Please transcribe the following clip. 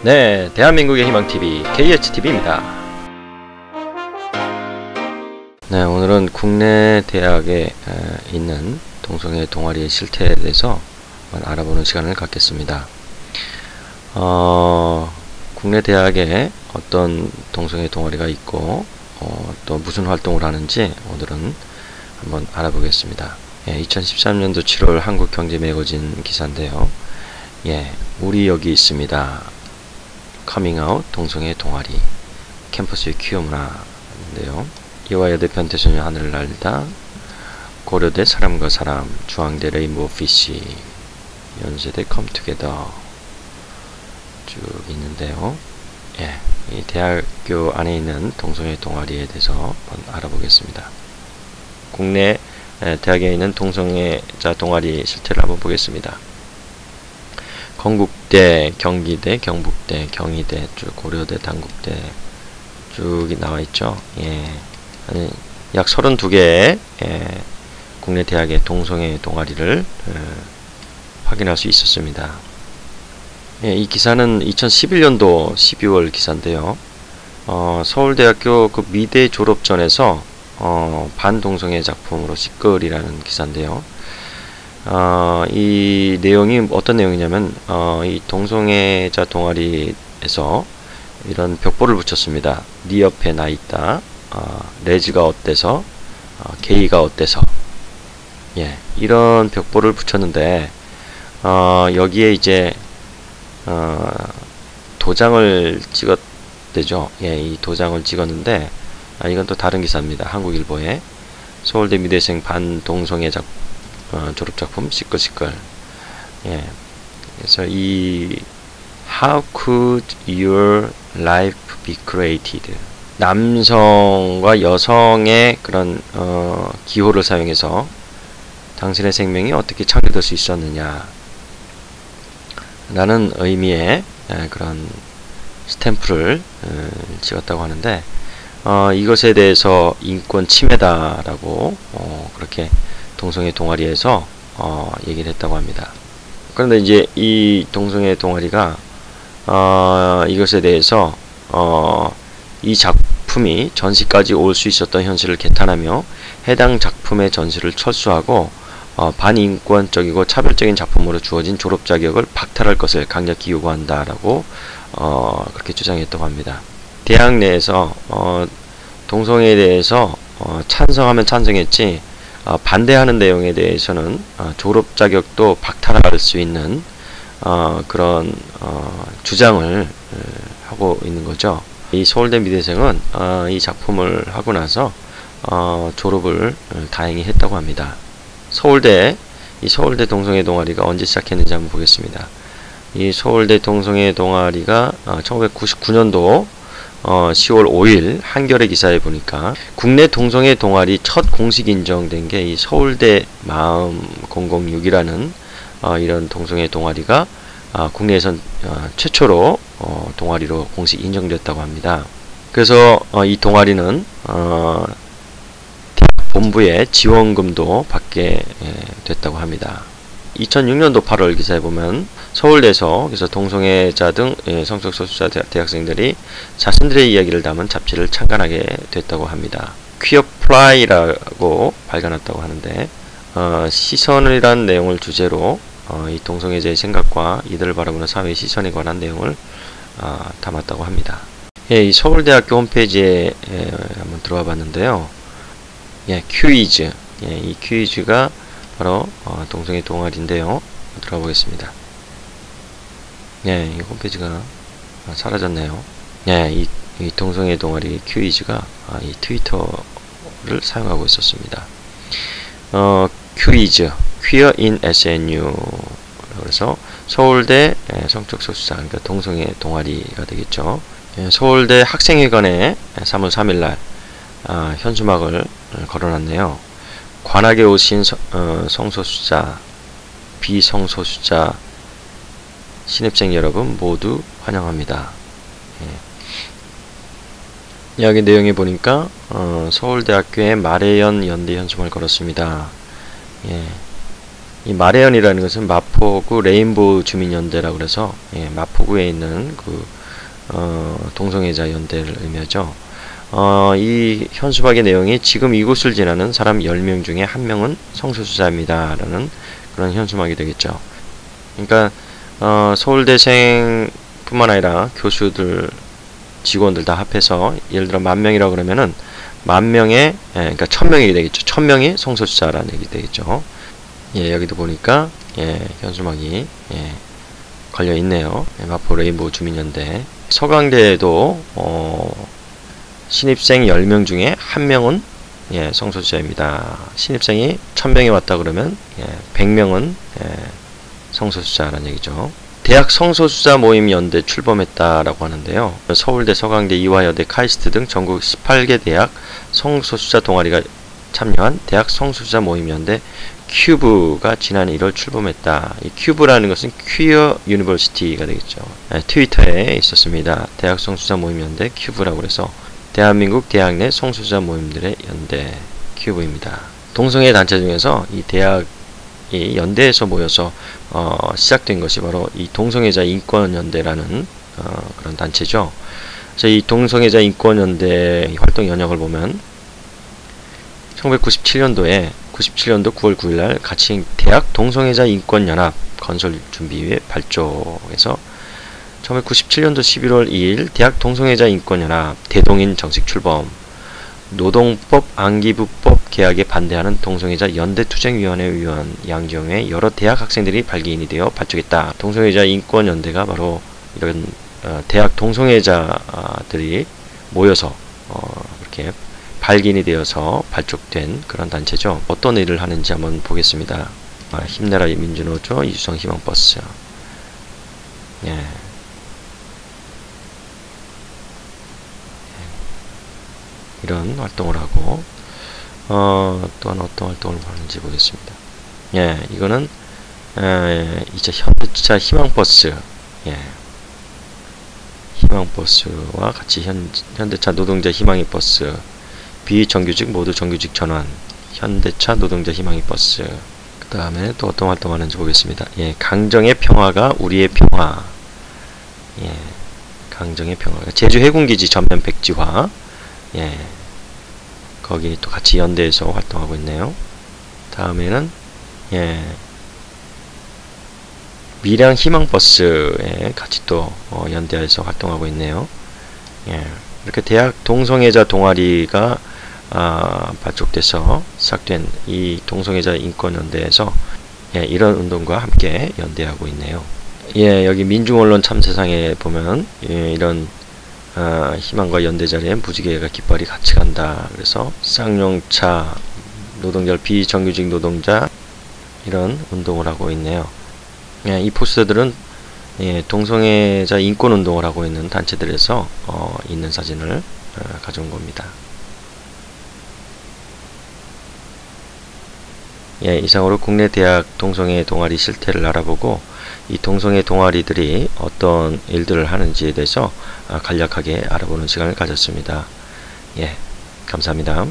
네, 대한민국의 희망TV, KHTV입니다. 네, 오늘은 국내 대학에 있는 동성애 동아리의 실태에 대해서 알아보는 시간을 갖겠습니다. 어, 국내 대학에 어떤 동성애 동아리가 있고 어, 또 무슨 활동을 하는지 오늘은 한번 알아보겠습니다. 예, 2013년도 7월 한국경제 매거진 기사인데요. 예, 우리 여기 있습니다. 커밍아웃 동성애 동아리 캠퍼스의 퀴어 문화인데요. 이와 여대 편태소녀 하늘을 날다 고려대 사람과 사람 중앙대 레인보우 피시 연세대 컴투게더 쭉 있는데요. 예, 이 대학교 안에 있는 동성애 동아리에 대해서 한번 알아보겠습니다. 국내 대학에 있는 동성애자 동아리 실태를 한번 보겠습니다. 건국대, 경기대, 경북대, 경희대, 쭉 고려대, 단국대 쭉 나와 있죠. 예. 아니, 약 32개의 예, 국내 대학의 동성애 동아리를 예, 확인할 수 있었습니다. 예, 이 기사는 2011년도 12월 기사인데요. 어, 서울대학교 그 미대 졸업 전에서 어, 반동성애 작품으로 시끌이라는 기사인데요. 어, 이 내용이 어떤 내용이냐면 어, 이 동성애자 동아리에서 이런 벽보를 붙였습니다. 네 옆에 나 있다. 어, 레즈가 어때서 어, 게이가 어때서 예 이런 벽보를 붙였는데 어, 여기에 이제 어, 도장을 찍었대죠. 예, 이 도장을 찍었는데 아, 이건 또 다른 기사입니다. 한국일보에 서울대 미대생 반동성애 작 어, 졸업작품 시끌시끌 예. 그래서 이 How could your life be created? 남성과 여성의 그런 어, 기호를 사용해서 당신의 생명이 어떻게 창조될 수 있었느냐 라는 의미의 에, 그런 스탬프를 에, 찍었다고 하는데 어, 이것에 대해서 인권 침해다라고 어, 그렇게 동성애 동아리에서 어, 얘기를 했다고 합니다. 그런데 이제 이 동성애 동아리가 어, 이것에 대해서 어, 이 작품이 전시까지 올 수 있었던 현실을 개탄하며 해당 작품의 전시를 철수하고 어, 반인권적이고 차별적인 작품으로 주어진 졸업 자격을 박탈할 것을 강력히 요구한다라고 어, 그렇게 주장했다고 합니다. 대학 내에서 어, 동성애에 대해서 어, 찬성하면 찬성했지 어, 반대하는 내용에 대해서는 어, 졸업 자격도 박탈할 수 있는 어, 그런 어, 주장을 하고 있는 거죠. 이 서울대 미대생은 어, 이 작품을 하고 나서 어, 졸업을 다행히 했다고 합니다. 서울대 이 서울대 동성애 동아리가 언제 시작했는지 한번 보겠습니다. 이 서울대 동성애 동아리가 1999년도 어, 10월 5일 한겨레 기사에 보니까 국내 동성애 동아리 첫 공식 인정된 게 이 서울대 마음 006이라는 어, 이런 동성애 동아리가 어, 국내에선 어, 최초로 어, 동아리로 공식 인정됐다고 합니다. 그래서 어, 이 동아리는 본부의 지원금도 받게 예, 됐다고 합니다. 2006년도 8월 기사에 보면 서울대에서 그래서 동성애자 등 예, 성적 소수자 대학생들이 자신들의 이야기를 담은 잡지를 창간하게 됐다고 합니다. 퀴어 플라이라고 발견했다고 하는데 어, 시선이란 내용을 주제로 어, 이 동성애자의 생각과 이들을 바라보는 사회의 시선에 관한 내용을 어, 담았다고 합니다. 예, 이 서울대학교 홈페이지에 예, 한번 들어와 봤는데요. 예, 퀴즈. 예, 이 퀴즈가 바로 어, 동성애 동아리인데요. 들어가 보겠습니다. 예, 이 홈페이지가 사라졌네요. 예, 이, 이 동성애 동아리 퀴즈가 아, 이 트위터를 사용하고 있었습니다. 어, 퀴즈, Queer in SNU. 그래서 서울대 예, 성적 소수자, 그러니까 동성애 동아리가 되겠죠. 예, 서울대 학생회관에 3월 3일날 아, 현수막을 걸어놨네요. 관악에 오신 서, 어, 성소수자, 비성소수자 신입생 여러분 모두 환영합니다. 예. 여기 내용에 보니까 어, 서울대학교의 마래연 연대 현수막을 걸었습니다. 예. 이 마레연이라는 것은 마포구 레인보우 주민연대라고 그래서 예, 마포구에 있는 그 어, 동성애자 연대를 의미하죠. 어, 이 현수막의 내용이 지금 이곳을 지나는 사람 10명 중에 한 명은 성소수자입니다. 라는 그런 현수막이 되겠죠. 그러니까 어, 서울대생 뿐만 아니라 교수들, 직원들 다 합해서 예를 들어 만 명이라고 그러면은 만 명의 예, 그러니까 천 명이 되겠죠. 천 명이 성소수자라는 얘기 되겠죠. 예, 여기도 보니까 예, 현수막이 예, 걸려 있네요. 예, 마포 레인보우 주민연대 서강대에도 어, 신입생 10명 중에 한 명은 예, 성소수자입니다. 신입생이 1000명이 왔다 그러면 예, 100명은 예, 성소수자라는 얘기죠. 대학 성소수자 모임 연대 출범했다라고 하는데요. 서울대, 서강대, 이화여대, 카이스트 등 전국 18개 대학 성소수자 동아리가 참여한 대학 성소수자 모임 연대 큐브가 지난 1월 출범했다. 이 큐브라는 것은 퀴어 유니버시티가 되겠죠. 네, 트위터에 있었습니다. 대학 성소수자 모임 연대 큐브라고 해서 대한민국 대학 내 성소수자 모임들의 연대 큐브입니다. 동성애 단체 중에서 이 대학 이 연대에서 모여서 어, 시작된 것이 바로 이 동성애자 인권연대라는 어, 그런 단체죠. 이 동성애자 인권연대 활동 연역을 보면 1997년도에 97년도 9월 9일 날 같이 대학 동성애자 인권연합 건설 준비위에 발족해서 1997년도 11월 2일 대학 동성애자 인권연합 대동인 정식 출범 노동법 안기부법 계약에 반대하는 동성애자 연대투쟁위원회 위원 양경의 여러 대학 학생들이 발기인이 되어 발족했다. 동성애자 인권연대가 바로 이런 어, 대학 동성애자들이 모여서 어, 이렇게 발기인이 되어서 발족된 그런 단체죠. 어떤 일을 하는지 한번 보겠습니다. 아, 힘내라 민주노조 이수성 희망버스 예. 이런 활동을 하고 어, 또한 어떤 활동을 하는지 보겠습니다. 예, 이거는 에, 이제 현대차 희망버스. 예, 희망버스와 같이 현, 현대차 노동자 희망의 버스 비정규직 모두 정규직 전환 현대차 노동자 희망의 버스. 그 다음에 또 어떤 활동하는지 보겠습니다. 예, 강정의 평화가 우리의 평화. 예, 강정의 평화 제주 해군기지 전면 백지화 예, 거기 또 같이 연대해서 활동하고 있네요. 다음에는 예, 미량 희망버스에 같이 또 어, 연대해서 활동하고 있네요. 예, 이렇게 대학 동성애자 동아리가 아, 발족돼서 시작된 이 동성애자 인권연대에서 예, 이런 운동과 함께 연대하고 있네요. 예, 여기 민중언론 참세상에 보면 예, 이런 아, 희망과 연대 자리에 무지개가 깃발이 같이 간다. 그래서 쌍용차 노동자 비정규직 노동자 이런 운동을 하고 있네요. 예, 이 포스터들은 예, 동성애자 인권 운동을 하고 있는 단체들에서 어, 있는 사진을 어, 가져온 겁니다. 예, 이상으로 국내 대학 동성애 동아리 실태를 알아보고 이 동성애 동아리들이 어떤 일들을 하는지에 대해서 아, 간략하게 알아보는 시간을 가졌습니다. 예, 감사합니다.